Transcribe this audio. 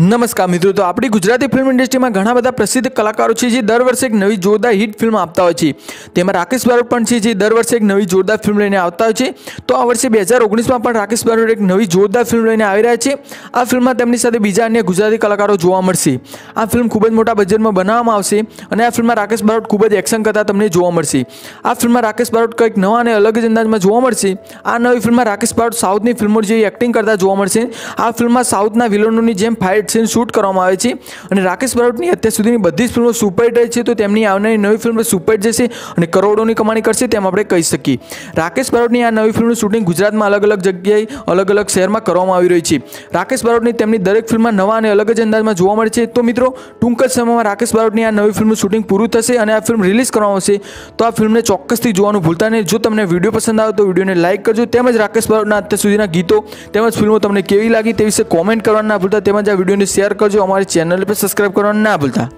નમસ્કાર મિત્રો, તો આપણી ગુજરાતી ફિલ્મ ઇન્ડસ્ટ્રીમાં ઘણા બધા પ્રસિદ્ધ કલાકારો છે જે દર વર્ષે એક નવી જોરદાર હિટ ફિલ્મ આપતા હોય છે. તેમાં રાકેશ બારોટ પણ છે જે દર વર્ષે એક નવી જોરદાર ફિલ્મ લઈને આવતા હોય છે. તો આ વર્ષે બે હજાર ઓગણીસમાં પણ રાકેશ બારોટ એક નવી જોરદાર ફિલ્મ લઈને આવી રહ્યા છે. આ ફિલ્મમાં તેમની સાથે બીજા અન્ય ગુજરાતી કલાકારો જોવા મળશે. આ ફિલ્મ ખૂબ જ મોટા બજેટમાં બનાવવામાં આવશે અને આ ફિલ્મમાં રાકેશ બારોટ ખૂબ જ એક્શન કરતા તમને જોવા મળશે. આ ફિલ્મમાં રાકેશ બારોટ કંઈક નવા અને અલગ જ અંદાજમાં જોવા મળશે. આ નવી ફિલ્મમાં રાકેશ બારોટ સાઉથની ફિલ્મો જેવી એક્ટિંગ કરતા જોવા મળશે. આ ફિલ્મમાં સાઉથના વિલનોની જેમ ફાઇટ સીન શૂટ કરવામાં આવે છે. અને રાકેશ બારોટની અત્યાર સુધીની બધી જ ફિલ્મો સુપરહિટ રહી છે, તો તેમની આવનારી નવી ફિલ્મ સુપરહિટ જશે અને કરોડોની કમાણી કરશે તેમ આપણે કહી શકીએ. રાકેશ બારોટની આ નવી ફિલ્મનું શૂટિંગ ગુજરાતમાં અલગ અલગ જગ્યાએ, અલગ અલગ શહેરમાં કરવામાં આવી રહી છે. રાકેશ બારોટની તેમની દરેક ફિલ્મમાં નવા અને અલગ જ અંદાજમાં જોવા મળે છે. તો મિત્રો, ટૂંક જ સમયમાં રાકેશ બારોટની આ નવી ફિલ્મનું શૂટિંગ પૂરું થશે અને આ ફિલ્મ રિલીઝ કરવામાં આવશે. તો આ ફિલ્મને ચોક્કસથી જોવાનું ભૂલતા નહીં. જો તમને વીડિયો પસંદ આવે તો વિડીયોને લાઇક કરજો, તેમજ રાકેશ બારોટના અત્યાર સુધીના ગીતો તેમજ ફિલ્મો તમને કેવી લાગી તે વિશે કોમેન્ટ કરવાના ભૂલતા, તેમજ આ વિડીયોને શેર કરજો અમારી ચેનલ પર સબસ્ક્રાઇબ કરવાનું ના ભૂલતા.